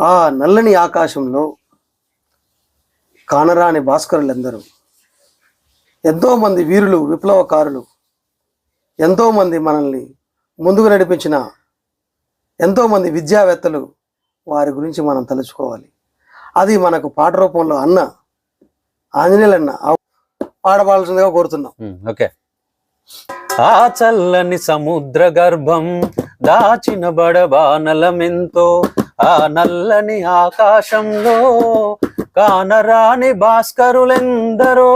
ఆ నల్లని ఆకాశంలో కానరాని భాస్కరులందరూ ఎంతోమంది వీరులు విప్లవకారులు ఎంతోమంది మనల్ని ముందుకు నడిపించిన ఎంతోమంది విద్యావేత్తలు వారి గురించి మనం తలుచుకోవాలి. అది మనకు పాట రూపంలో అన్న ఆంజనేయులన్న పాడవలసిందిగా కోరుతున్నాం. ఓకే. ఆ చల్లని సముద్ర గర్భం దాచిన బడబానలమెంతో ఆ నల్లని ఆకాశంలో కానరాని భాస్కరులెందరో?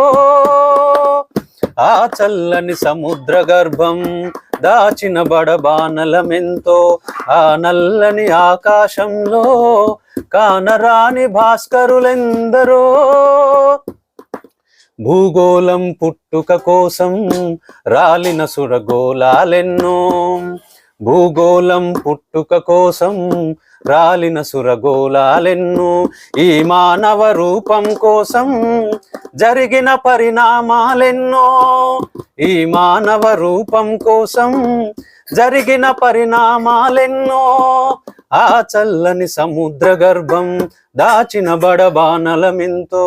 ఆ చల్లని సముద్ర గర్భం దాచిన బడబానలమెంతో ఆ నల్లని ఆకాశంలో కానరాని భాస్కరులెందరో? భూగోళం పుట్టుక కోసం రాలిన సురగోళాలెన్నో? భూగోళం పుట్టుక కోసం రాలిన సురగోళాలెన్నో ఈ మానవ రూపం కోసం జరిగిన పరిణామాలెన్నో ఈ మానవ రూపం కోసం జరిగిన పరిణామాలెన్నో ఆ చల్లని సముద్ర గర్భం దాచిన బడబానలమెంతో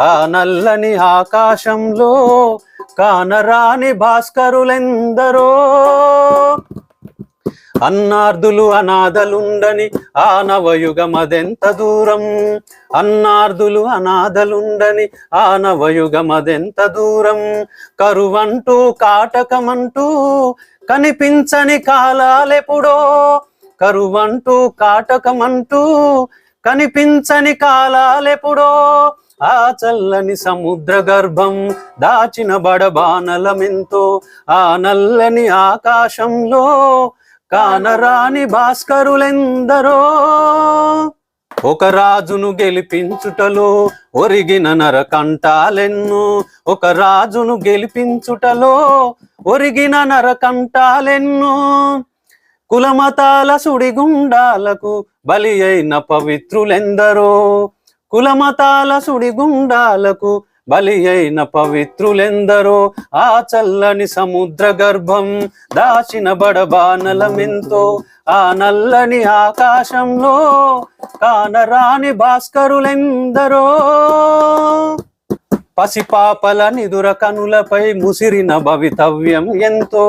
ఆ నల్లని ఆకాశంలో కానరాని భాస్కరులెందరో అన్నార్దులు అనాథలుండని ఆ నవయుగమదెంత దూరం? అన్నార్దులు అనాథలుండని ఆ నవయుగమదెంత దూరం? కరువంటూ కాటకమంటూ కనిపించని కాలాలెప్పుడో? కరువంటూ కాటకమంటూ కనిపించని కాలాలెప్పుడో? ఆ చల్లని సముద్ర గర్భం దాచిన బడబానలమెంతో ఆ నల్లని ఆకాశంలో కానరాని భాస్కరులెందరో? ఒక రాజును గెలిపించుటలో ఒరిగిన నరకంటాలెన్ను ఒక రాజును గెలిపించుటలో ఒరిగిన నరకంటాలెన్ను కులమతాల సుడిగుండాలకు బలి అయిన పవిత్రులెందరో? కులమతాల సుడిగుండాలకు బలి అయిన పవిత్రులెందరో ఆ చల్లని సముద్ర గర్భం దాచిన బడబానలమెంతో ఆ నల్లని ఆకాశంలో కానరాని భాస్కరులెందరో. పసిపాపల నిదుర కనులపై ముసిరిన భవితవ్యం ఎంతో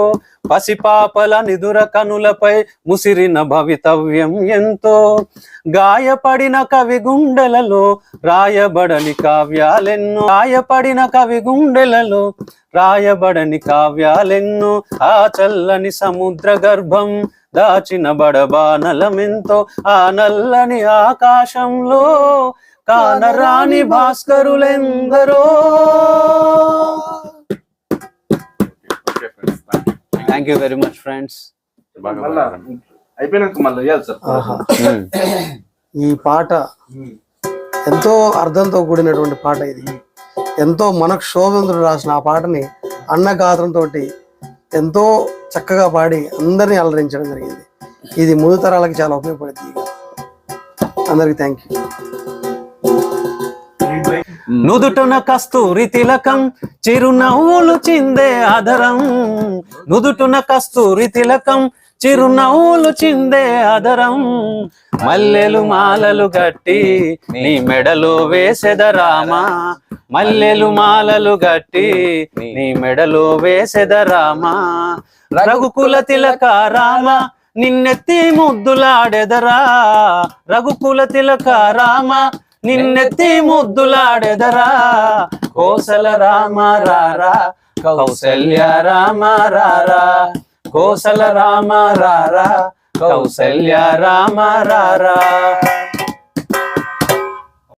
పసిపాపల నిదుర కనులపై ముసిరిన భవితవ్యం ఎంతో. గాయపడిన కవి గుండెలలో రాయబడని కావ్యాలెన్నో. గాయపడిన కవి గుండెలలో రాయబడని కావ్యాలెన్నో. ఆ చల్లని సముద్ర గర్భం దాచిన బడబానలమెంతో. ఆ నల్లని ఆకాశంలో కానరాని భాస్కరులెందరో. Thank you very much friends అయిపోయినాక మళ్ళీ. ఈ పాట ఎంతో అర్థంతో కూడినటువంటి పాట ఇది. ఎంతో మనకు శోభంతుడు రాసిన ఆ పాటని అన్న గాత్రంతో ఎంతో చక్కగా పాడి అందరినీ అలరించడం జరిగింది. ఇది ముందు తరాలకు చాలా ఉపయోగపడుతుంది. అందరికి థ్యాంక్ యూ నుదుటున కస్తూరి తిలకం చిరునవ్వులు చిందే ఆదరం. నుదుటున కస్తూరి తిలకం చిరునవ్వులు చిందే ఆదరం. మల్లెలు మాలలు గట్టి నీ మెడలో వేసెదరామా మల్లెలు మాలలు గట్టి నీ మెడలో వేసెదరామా రఘుకుల తిలక రామ నిన్నెత్తి ముద్దులాడెదరా. రఘుకుల తిలక రామ నిన్నెత్తి ముద్దులాడెదరా? కోసల రామ రారా? కౌసల్య రామ రారా? కోసల రామ రారా? కౌసల్య రామ రారా?